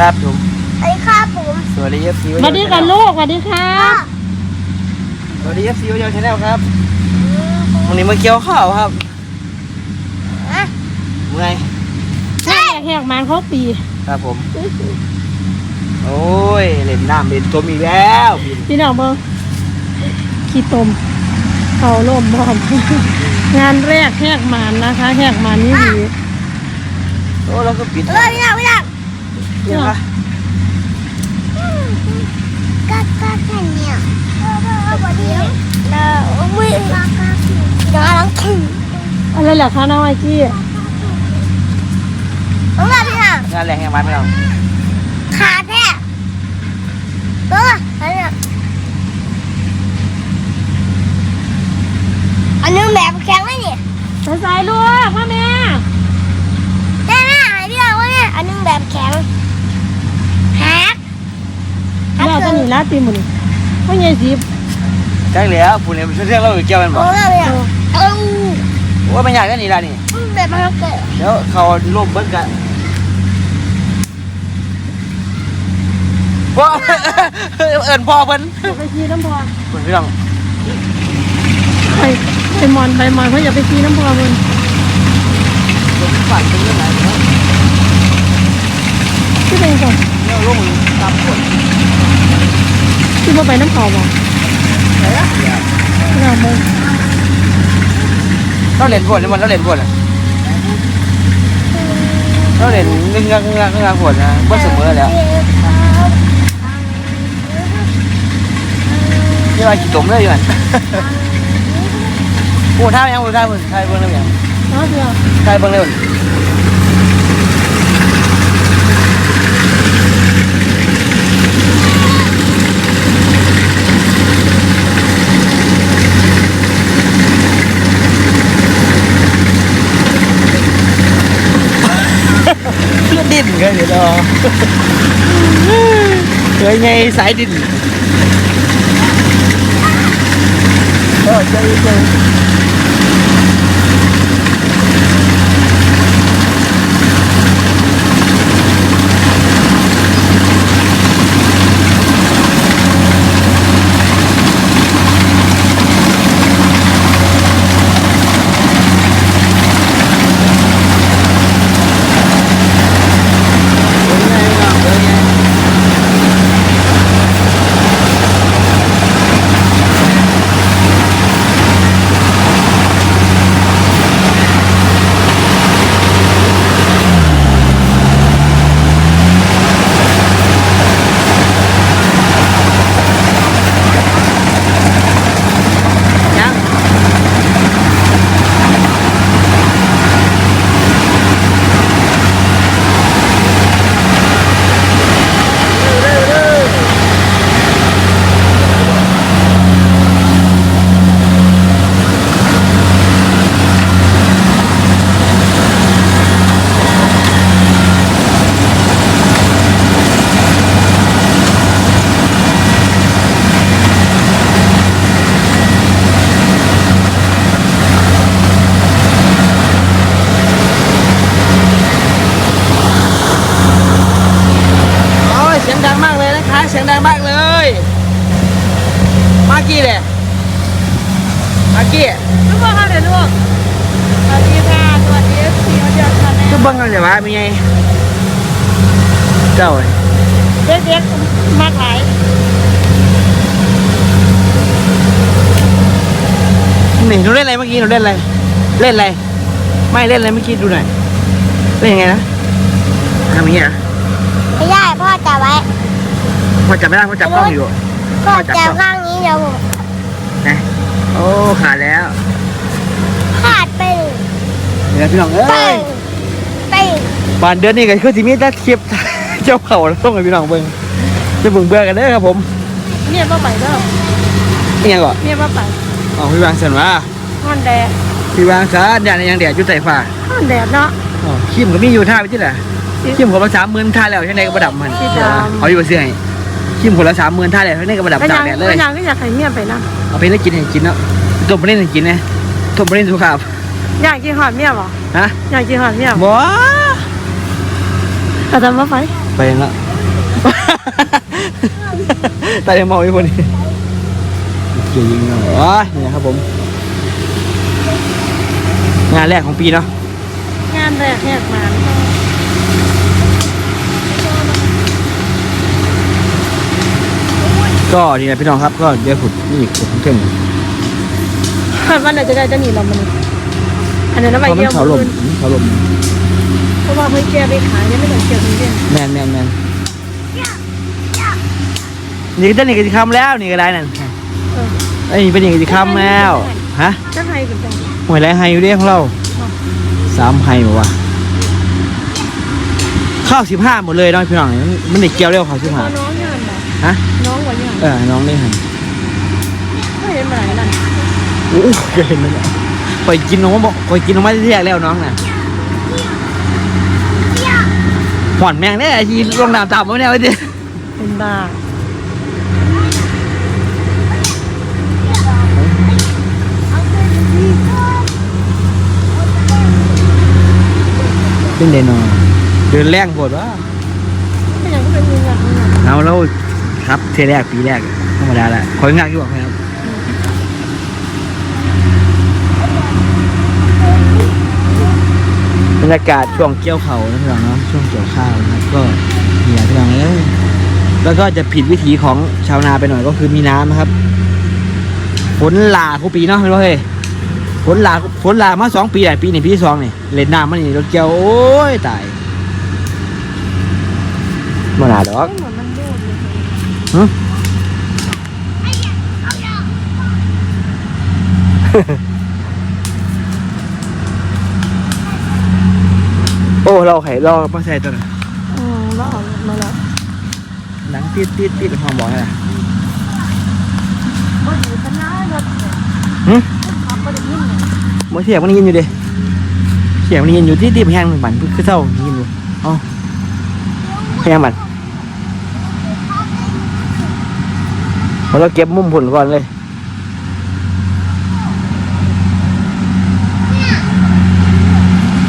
ครับผมสวัสดีครับผมสวัสดีเอฟซีสวัสดีกันลูกสวัสดีครับสวัสดีเอฟซีวิดีโอชาแนลครับวันนี้มาเกี่ยวข้าวครับอะเมื่อยแหกแหกมันเขาปีครับผม โอ้ยเล่นน้ำเล่นตัวมีกแล้วบินพี่น้องเบิ่งขี้ตมเขาล่มบ่อมงานแรกแหกมันนะคะแหกมันนี่ดีโอ้เราก็ปิดเออพี่ดักพี่ดัก เดี๋ยวนะก็ก็แค่เนี้ยเออเออเออเดี๋ยวเราวิ่งก็ก็เดี๋ยวเราขึ้นอะไรล่ะคะน้องไอจี้เอามาพี่ดักงานแรงแห่งวันไม่เอาขาแท้เอออันเนี้ยอันนึงแบบแข็งเลยนี่ใส่ใส่ลูกพ่อแม่แม่แม่หายพี่ดักวะเนี่ยอันนึงแบบแข็งฮัก เราจะนีลาตีหมุนพ่อใหญ่สิบจังแล้วผู้เนี่ยช่วยเรื่องเราอีกเกี่ยวกันบโอ้อกแม่พี่ดักเอาว่าไม่อยากกันนี่ล่ะนี่แบบมันเกิดเดี๋ยวเขาล่มเบิ้งกันว่าเอิญพ่อเพิ่นไปซีน้ำพอเพิ่นพี่น้องไปไปมอนไปมอนเขาอย่าไปซีน้ำพอมันผมฝันเป็นเรื่องไหนที่เป็นก่อนเนี่ยลงตามค นที่ว่าไปน้ำเขาบ่ไหนอะพี่น้องเบิ่งเราเล่นบทนี่มันเราเล่นบทอะเราเล่นเงือกเงือกเงือกเงือกบทนะบ่เสมอแล้วนี่ว่ากี่ตมเลยอยู่อันโอ้ท่ายังโอ้ท่าเพิ่นท่าเบิ่งแล้วยังเนาะเดี๋ยวท่าเบิ่งแล้วเลือดดิ้นกันเดี๋ยวรอเคยไงสายดิ้นเออใจใจ ยังโอ้ยเสียงดังมากเลยนะคะ เสียงดังมากเลย มากี้เลยมากี้ลูกพ่อเขาเดี๋ยวลูกสวัสดีค่ะสวัสดีเอฟซีมาเจอกันคือเบิ้งกันเลยวะมีไงเจ้าเลยเด็กๆมากหลายนี่หนูเล่นอะไรเมื่อกี้หนูเล่นอะไร เล่นอะไร ไม่เล่นอะไรเมื่อกี้ดูหน่อย เล่นยังไงนะทำอย่างนี้นะไม่ได้พ่อจับไว้ พอจับไม่ได้เพราะจับกล้องอยู่พ่อจับข้างนี้เดี๋ยวผมนะโอ้ขาดแล้วขาดไปเลยเดี๋ยวพี่น้องเอ้ไปยไปบานเดือนนี้ก็คือสิมีแต่คลิปเจ้าเข่าแล้วต้องให้พี่น้องเบิ่งจะเบิ่งเบื่อกันเด้อครับผมเมียมาไปเด้อนี่ยังก่อนเมียมาไปอ๋อพี่วางสันว่าฮอนแดดพี่วางสันอย่างยังแดดอยู่ใต้ฟ้าฮอนแดดเนาะอ๋อคิมก็มีอยู่ท่าไปที่ไหนคิมคนละสามหมื่นท่าแล้วที่ไหนก็ประดับมันที่ดำเอาอยู่บ่เสื้อให้ คิมคนละสามหมื่นท่าแล้วที่ไหนก็ประดับก็ตายักงแดดเลก็ยยังก็อยากให้เมียไปนะเอาไปเล่นกินให้กินเนาะต้มไปเล่นให้กินนะต้มไปเล่นสุขภาพอยากกินหอดเมียบ่ฮะอยากกินหอดเมียบ่บ่แต่ทำมาไปไปแล้วไตายยังเมาอยู่คนนี้เก่งเนาะอ๋อนี่นะครับผม งานแรกของปีเนาะงานแรกแหกมาน ก็นี่แหละพี่น้องครับก็เดี๋ยวขุดนี่ขุดเพิ่มคาดว่าเราจะได้จะหนีเรามันอันนั้นเอาไปเพราะมัเยี่ยนมเขาลมคืนเขาลมเพราะว่าเฮ้ยแกไปขายเนี่ยไม่ต้องเก็บเงินเดือนแมนแมนแมนนี่ก็จะนี่ก็จะคำแล้วนี่ก็ได้นั่นเออไอ้ยเป็นนี่ก็จะคำแล้วฮะจะให้กันจังหวยไรไฮอยู่เด้ของเราสามไฮบอกว่าข้าวสิบห้าหมดเลยเน้องพี่น้องมันมันเด็กเกี่ยวเร็วข้าวสิบพห้าอน้องเนี่ยเหรอฮะ น้องกว่า เนี่ยเออน้องได้ไฮไม่เห็นมาไหนนั่นโอ้เคยเห็นเลยเนี่ยคอยกินน้องบอกคอยกินน้องมาที่แรกแล้วน้องน่ะหวานแมงเนี่ยไอ้ที่ลงน้ำตามมาเนี่ยไว้ดิเป็นบ้าเป็นเดนนอนเดินแรงปวดว่าไม่อย่างก็เป็นเงินอย่างนั้นเอาแล้ว ครับเทแรกปีแรกธรรมดาแหละคอยงานกี่บอกครับบรรยากาศช่วงเกี่ยวเขานะพี่น้องเนาะช่วงเกี่ยวข้าวนะครับก็เหนียวพี่น้องเอ้ยแล้วก็จะผิดวิถีของชาวนาไปหน่อยก็คือมีน้ำนะครับฝนหลาคูปีเนาะไม่รู้เฮ้ยฝนหลาฝนหลามาสองปีหลายปีนี่ปีที่สองนี่เล่นน้ำมันนี่รถเกี่ยวโอ้ยตายมาหนาดอก ฮะโอ้เราไข่รอมาใส่ตัวน่ะอืมแล้วเอามาแล้วหนังติดติดติดหอมบอกให้ล่ะบ่อยู่กันนะรถหึขับบ่ได้ยินเลยบ่เสียงมันได้ยินอยู่เดิเสียงมันได้ยินอยู่ที่ติดแห้งมันคือเศร้าได้ยินอยู่เอ๋อแห้งมัน พอเราเก็บมุมผลก่อนเลย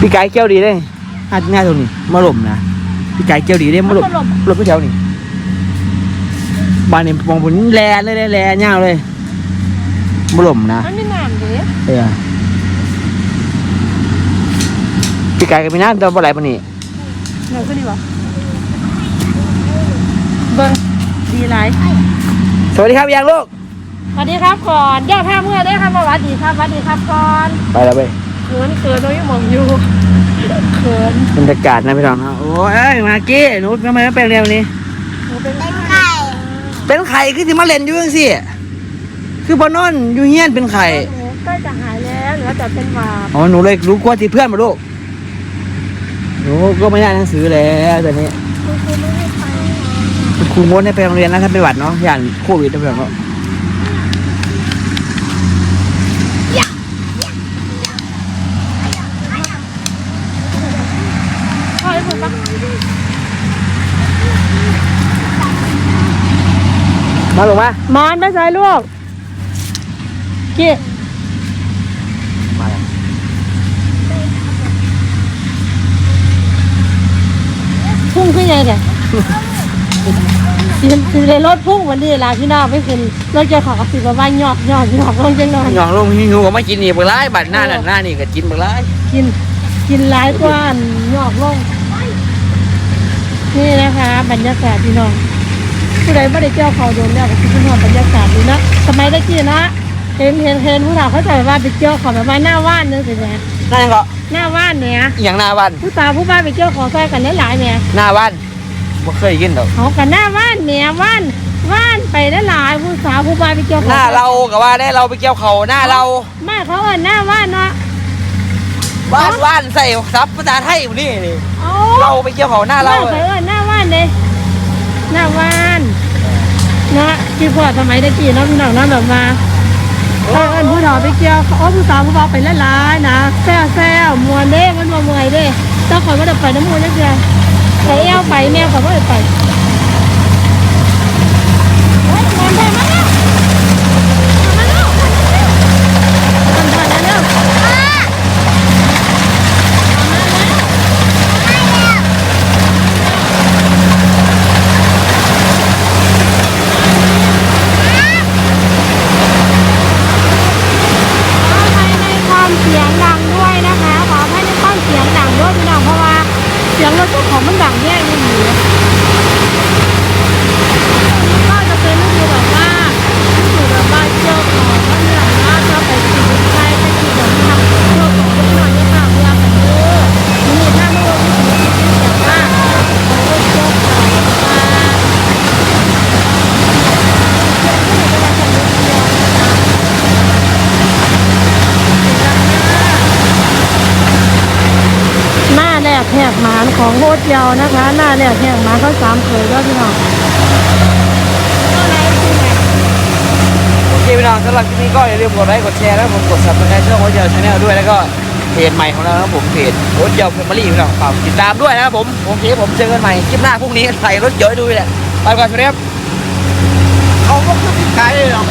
พี่ไก่เกี้ยวดีเลยหัดง่ายตรงนี้มาหล่มนะพี่ไก่เกี้ยวดีเลยมาหล่มลมรถพี่แถวนี่บ้านนี่มองผลแลเลยเลยแลเงาวเลยบล่มนะมันไม่นานเด้เออพี่ไก่กับพี่น้ำตัวบ่ไหลปานนี้เดี๋ยวก็ดีวะเบิ่งดีหลาย สวัสดีครับยังลูกสวัสดีครับก่อนย่าพาเมื่อได้ครับสวัสดีครับสวัสดีครับก่อนไปแล้วไปเขินเขินโดยมองอยู่เขินบรรยากาศนะพี่น้องนะโอ้ยเอ้ยมากี้หนูทำไมไม่เป็นเร็วนี้หนูเป็นเป็นไก่เป็นไข่คือที่มาเล่นอยู่จังสิคือบอนอนอยู่เฮียนเป็นไข่หนูใกล้จะหายแล้วเหลือแต่เป็นหวาดอ๋อหนูเลยรู้กว่าที่เพื่อนมาลูกหนูก็ไม่ได้หนังสือแล้วตอนนี้ คุณครูไม่ให้ไป คุณครูงดให้ไปโรงเรียนนะถ้าเป็นหวัดเนาะอย่างโควิดนะพี่น้องเนาะพ่อให้ผมปะมาลงมามอนไปใส่ลูกกี้มาแล้วพุ่งขึ้นยังไง สิสิเลยรถพุ่งวันนี้ล่ะพี่น้องไม่ขึ้นรถเจ้าของกับสิบว่าหยอกหยอกหยอกลงจังหน่อยหยองลงหิวก็ไม่กินนี่เปล่าบัดหน้านั่นหน้านี่ก็กินเปล่ากินกินหลายกว่าอันหยอกลงนี่นะคะ บรรยากาศพี่น้องผู้ใดไม่ได้เจ้าเขาโดนแล้วก็คิดว่าบรรยากาศนี้นะสมัยตะกี้นะเห็นเห็นเห็นผู้สาวเขาจะแบบว่าไปเจ้าเขาแบบว่าหน้าว่านนึกสิแม่หน้ายังก็หน้าว่านเนี่ยอหย่างหน้าบ้านผู้สาวผู้บ้านไปเจ้าของใส่กันหลายๆเนี่ยหน้าบ้าน บ่เคยกินดอกเขากันหน้าว่านเนี่ยว่านว่านไปหลายๆผู้สาวผู้บ้านไปเจ้าขหองน้าเราก็ว่าได้เราไปเกี่ยวเขาหน้าเราบ้านเขาเอินหน้าว่านเนาะบ้านว่านใส่ซับภาษาไทยอยู่นี่นี่เอาเราไปเกี่ยวเขาหน้าเราบ้านเขาเอินหน้าว่านเลยหน้าว่านเนาะที่พ่อสมัยตะกี้เนาะพี่น้องเนาะแบบมาเออเอิ้นผู้ถอไปเกี่ยวเขาเอาผู้สาวผู้บ่าวไปละลายๆนะแซวแซวมวนเด้มันมาเมื่อยเด้เจ้าข่อยว่าได้ไปน้ำมูลจักเดื อนไปเอวไปแมวข่อยว่าก็ไป 两ย่ ของโฮเทียวนะคะ หน้าแรกแห่งมาก็สามเคยแล้วพี่น้องโอเคพี่น้องสำหรับคลิปนี้ก็อย่าลืมกดไลค์กดแชร์แล้วผมกด subscribe ช่องโอ๊ตเจลชาแนลด้วยแล้วก็เพจใหม่ของเราครับผมเพจโอ๊ตเจลแฟมิลี่พี่น้องฝากติดตามด้วยนะครับผมโอเคผมเจอกันใหม่คลิปหน้าพรุ่งนี้ใส่รถเยอะดูแหละไปก่อนสวัสดีครับเอาพวกขึ้นขายเลยเหรอ